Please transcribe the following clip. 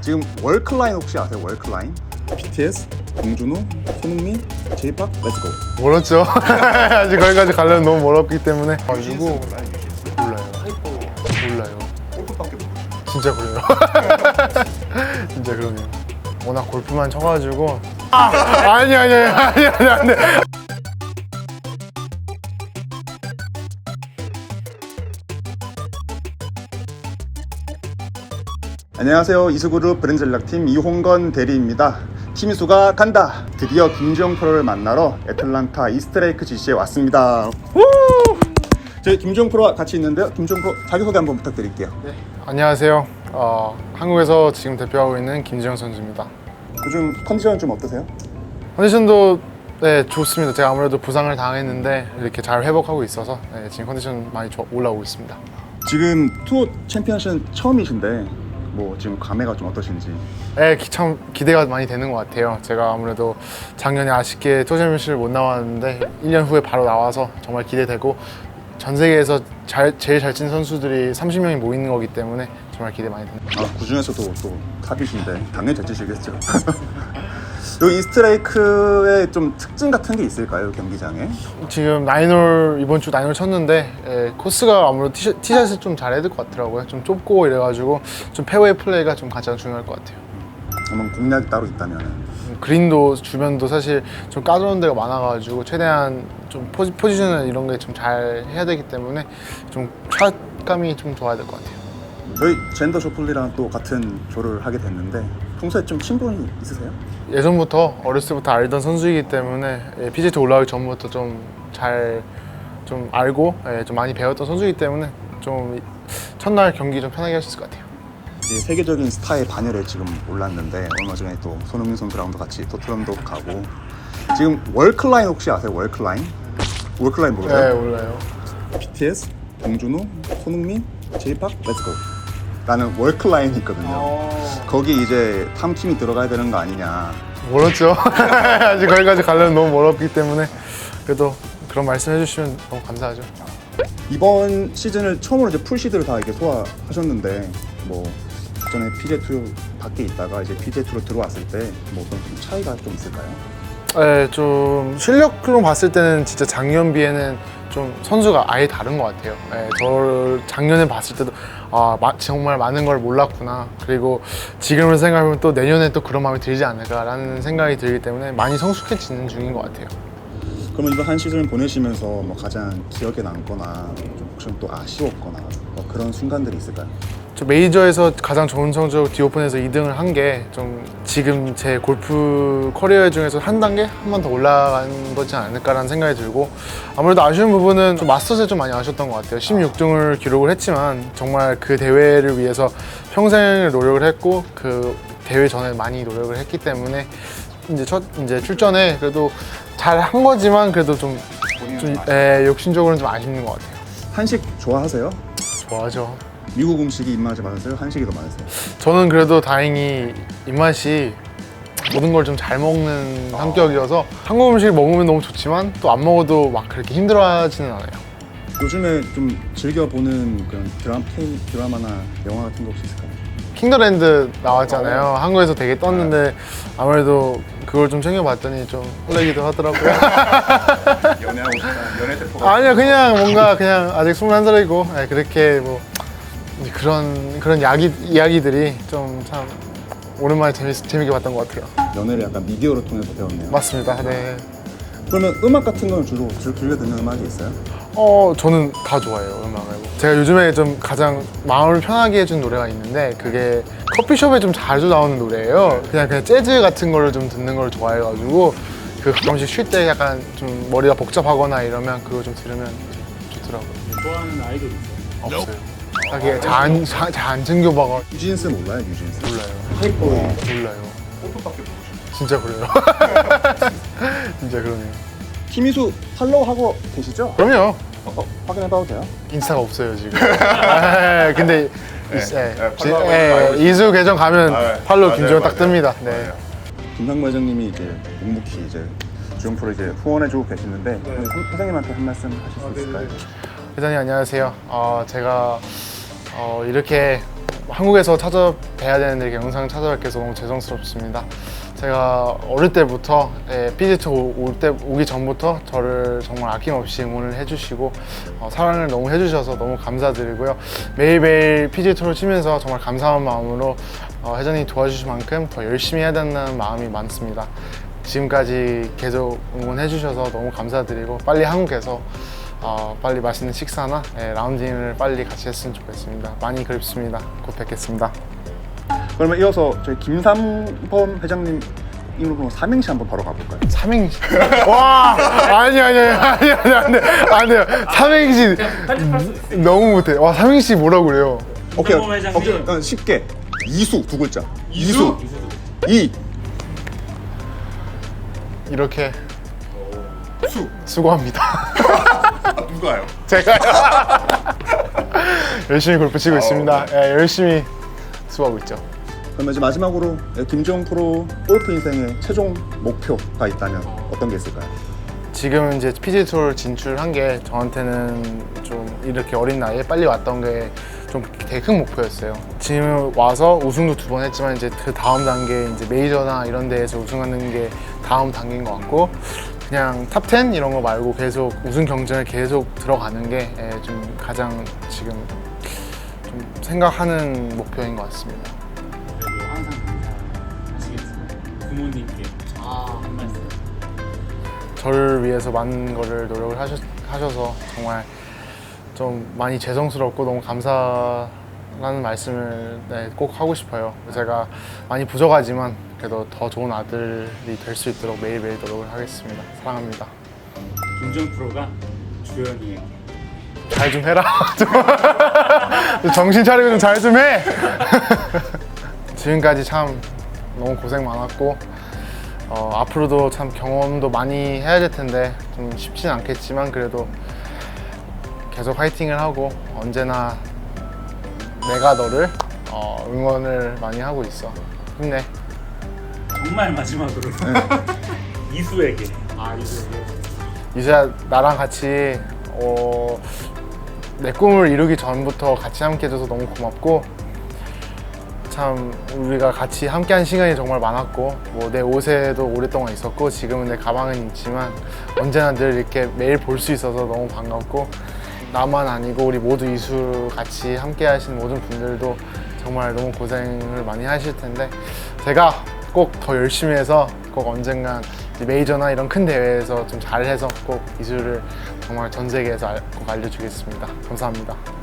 지금 월클라인 혹시 아세요? 월클라인? BTS, 봉준호, 손흥민, J-pop, 렛츠고. 멀었죠. 아직 거기까지 가려면 너무 멀었기 때문에. 가지고 몰라요. 몰라요. 골프밖에 모르 진짜 그래요. 진짜 그러네요. 워낙 골프만 쳐가지고. 아, 아니 아니 아니 아니 아니. 안녕하세요. 이수그룹 브랜드 전략팀 이홍건 대리입니다. 팀 수가 간다. 드디어 김주영 프로를 만나러 애틀란타 이스트레이크 GC에 왔습니다. 우! 저희 김주영 프로와 같이 있는데요. 김주영 프로 자기소개 한번 부탁드릴게요. 안녕하세요. 어, 한국에서 지금 대표하고 있는 김지영 선수입니다. 요즘 컨디션은 좀 어떠세요? 컨디션도 네 좋습니다. 제가 아무래도 부상을 당했는데 이렇게 잘 회복하고 있어서 네, 지금 컨디션 많이 좋- 올라오고 있습니다. 지금 투어 챔피언십 처음이신데 뭐 지금 감회가 좀 어떠신지 네, 기- 참 기대가 많이 되는 것 같아요. 제가 아무래도 작년에 아쉽게 토제미실을 못 나왔는데 1년 후에 바로 나와서 정말 기대되고 전 세계에서 잘, 제일 잘 친 선수들이 30명이 모이는 거기 때문에 정말 기대 많이 됩니다. 아, 그 중에서도 또 탑이신데 당연히 잘 치시겠죠. 여기 이스트레이크의 좀 특징 같은 게 있을까요 경기장에? 지금 나인홀 이번 주 나인홀 쳤는데 예, 코스가 아무래도 티샷, 티샷을 좀 잘해야 될 것 같더라고요. 좀 좁고 이래가지고 좀 페어웨이 플레이가 좀 가장 중요할 것 같아요. 한번 공략이 따로 있다면 그린도 주변도 사실 좀 까다로운 데가 많아가지고 최대한 좀 포지, 포지션을 이런 게 좀 잘 해야 되기 때문에 좀 샷감이 좀 좋아야 될 것 같아요. 저희 젠더 쇼플리랑 또 같은 조를 하게 됐는데 평소에 좀 친분이 있으세요? 예전부터 어렸을 때부터 알던 선수이기 때문에 예, PGT 올라가기 전부터 좀 잘 좀 알고 예, 좀 많이 배웠던 선수이기 때문에 좀 첫날 경기 좀 편하게 할 수 있을 것 같아요. 이제 세계적인 스타의 반열에 지금 올랐는데 얼마 전에 또 손흥민 선수랑도 같이 토트넘도 가고 지금 월클라인 혹시 아세요? 월클라인? 월클라인 네, 모르세요? 몰라요. BTS, 봉준호, 손흥민, J-pop, 렛츠고 라는 월클라인이 있거든요 거기 이제 탐팀이 들어가야 되는 거 아니냐 멀었죠. 아직 거기까지 가려면 너무 멀었기 때문에 그래도 그런 말씀 해주시면 너무 감사하죠. 이번 시즌을 처음으로 이제 풀시드를 다 이렇게 소화하셨는데 뭐 전에 PJ2 밖에 있다가 이제 PJ2로 들어왔을 때 뭐 어떤 좀 차이가 좀 있을까요? 네, 좀 실력으로 봤을 때는 진짜 작년 비에는 좀 선수가 아예 다른 것 같아요. 네, 저 작년에 봤을 때도 아 마- 정말 많은 걸 몰랐구나. 그리고 지금을 생각하면 또 내년에 또 그런 마음이 들지 않을까라는 생각이 들기 때문에 많이 성숙해지는 중인 것 같아요. 그러면 이번 한 시즌을 보내시면서 뭐 가장 기억에 남거나 좀 혹시 또 아쉬웠거나 뭐 그런 순간들이 있을까요? 저 메이저에서 가장 좋은 성적 디오픈에서 2등을 한 게 좀 지금 제 골프 커리어 중에서 한 단계? 한 번 더 올라간 거지 않을까라는 생각이 들고 아무래도 아쉬운 부분은 좀 마스터즈에 좀 많이 아쉬웠던 것 같아요. 16등을 기록을 했지만 정말 그 대회를 위해서 평생을 노력을 했고 그 대회 전에 많이 노력을 했기 때문에 이제 첫 이제 출전에 그래도 잘 한 거지만 그래도 좀, 좀 예, 욕심적으로는 좀 아쉽는 것 같아요. 한식 좋아하세요? 좋아하죠 미국 음식이 입맛이 많으세요? 한식이 더 많으세요? 저는 그래도 다행히 입맛이 모든 걸 좀 잘 먹는 성격이어서 한국 음식 먹으면 너무 좋지만 또 안 먹어도 막 그렇게 힘들어하지는 않아요. 요즘에 좀 즐겨 보는 그런 드라마, K 드라마나 영화 같은 거 혹시 있을까요? 킹더랜드 나왔잖아요. 한국에서 되게 떴는데 아무래도 그걸 좀 챙겨봤더니 좀 설레기도 하더라고요. 연애하고 싶다, 연애 대포가 아니요, 그냥 뭔가 그냥 아직 21살이고 그렇게 뭐 이제 그런 그런 야기, 이야기들이 좀 참 오랜만에 재밌, 재밌게 봤던 것 같아요. 연애를 약간 미디어로 통해서 배웠네요. 맞습니다. 네. 그러면 음악 같은 건 주로 줄- 즐겨 듣는 음악이 있어요? 어 저는 다 좋아해요 음악을 제가 요즘에 좀 가장 마음을 편하게 해준 노래가 있는데 그게 커피숍에 좀 자주 나오는 노래예요 그냥 그냥 재즈 같은 거를 좀 듣는 걸 좋아해가지고 그 가끔씩 쉴 때 약간 좀 머리가 복잡하거나 이러면 그거 좀 들으면 좀 좋더라고요 좋아하는 아이돌 있어요? 없어요 하게 잘안 잘 안 챙겨봐가 뉴진스 몰라요, 뉴진스? 몰라요 하이퍼 몰라요 골프밖에 모르시죠? 진짜 그래요 진짜 그러네요 김희수 팔로우 하고 계시죠? 그럼요 어, 확인해봐도 돼요? 인스타가 없어요 지금. 에, 근데 네, 네, 지- 팔로우 예, 알고 있어요. 이수 계정 가면 아, 네. 팔로우 맞아요, 김주영 딱 맞아요. 뜹니다. 네. 맞아요. 김상무 회장님이 이제 묵묵히 이제 주영 프로 이제 후원해주고 계시는데 선- 회장님한테 한 말씀 하실 수 있을까요? 회장님 안녕하세요. 어, 제가 어, 이렇게 한국에서 찾아뵈야 되는데 이렇게 영상 찾아뵙게 해서 너무 죄송스럽습니다. 제가 어릴 때부터 예, 피지트 올때 오기 전부터 저를 정말 아낌없이 응원을 해주시고 어, 사랑을 너무 해주셔서 너무 감사드리고요. 매일매일 피지트를 치면서 정말 감사한 마음으로 어, 회장님 도와주신 만큼 더 열심히 해야 된다는 마음이 많습니다. 지금까지 계속 응원해 주셔서 너무 감사드리고 빨리 한국에서 어, 빨리 맛있는 식사나 예, 라운딩을 빨리 같이 했으면 좋겠습니다. 많이 그립습니다. 곧 뵙겠습니다. 그러면 이어서 저희 김삼범 회장님 이름으로 삼행시 한번 바로 가볼까요? 삼행시. 와 아니 아니 아니 아니 아니 아니요 삼행시 편집할 수 있어요. 너무 못해. 와 삼행시 뭐라고 그래요? 오케이, 김삼범 회장님. 오케이, 일단 쉽게 이수 두 글자. 이수. 이 이렇게 수. 수고합니다. 누가요? 제가요. 열심히 골프 치고 있습니다. 예, 열심히 수고하고 있죠. 그러면 이제 마지막으로 김지용 프로 골프 인생의 최종 목표가 있다면 어떤 게 있을까요? 지금 이제 PGA 투어 진출한 게 저한테는 좀 이렇게 어린 나이에 빨리 왔던 게 좀 되게 큰 목표였어요. 지금 와서 우승도 두 번 했지만 이제 그 다음 단계 이제 메이저나 이런 데에서 우승하는 게 다음 단계인 것 같고 그냥 탑10 이런 거 말고 계속 우승 경쟁을 계속 들어가는 게 좀 가장 지금 좀 생각하는 목표인 것 같습니다. 항상 감사하시겠지만 부모님께 한 말씀. 저를 위해서 많은 거를 노력을 하셨, 하셔서 정말 좀 많이 죄송스럽고 너무 감사 라는 말씀을 네, 꼭 하고 싶어요. 제가 많이 부족하지만 그래도 더 좋은 아들이 될 수 있도록 매일매일 노력을 하겠습니다. 사랑합니다. 김정 프로가 주연이에게 잘 좀 해라. 좀 정신 차리고 좀 잘 좀 해. 지금까지 참 너무 고생 많았고 어, 앞으로도 참 경험도 많이 해야 될 텐데 좀 쉽진 않겠지만 그래도 계속 화이팅을 하고 언제나 내가 너를 어, 응원을 많이 하고 있어. 힘내. 정말 마지막으로 이수에게 아 이수에게 이수야 나랑 같이 어, 내 꿈을 이루기 전부터 같이 함께 해줘서 너무 고맙고 참 우리가 같이 함께한 시간이 정말 많았고 뭐 내 옷에도 오랫동안 있었고 지금은 내 가방은 있지만 언제나 늘 이렇게 매일 볼 수 있어서 너무 반갑고 나만 아니고 우리 모두 이수 같이 함께 하신 모든 분들도 정말 너무 고생을 많이 하실 텐데 제가 꼭 더 열심히 해서 꼭 언젠간 메이저나 이런 큰 대회에서 좀 잘해서 꼭 이수를 정말 전 세계에서 알- 꼭 알려주겠습니다. 감사합니다.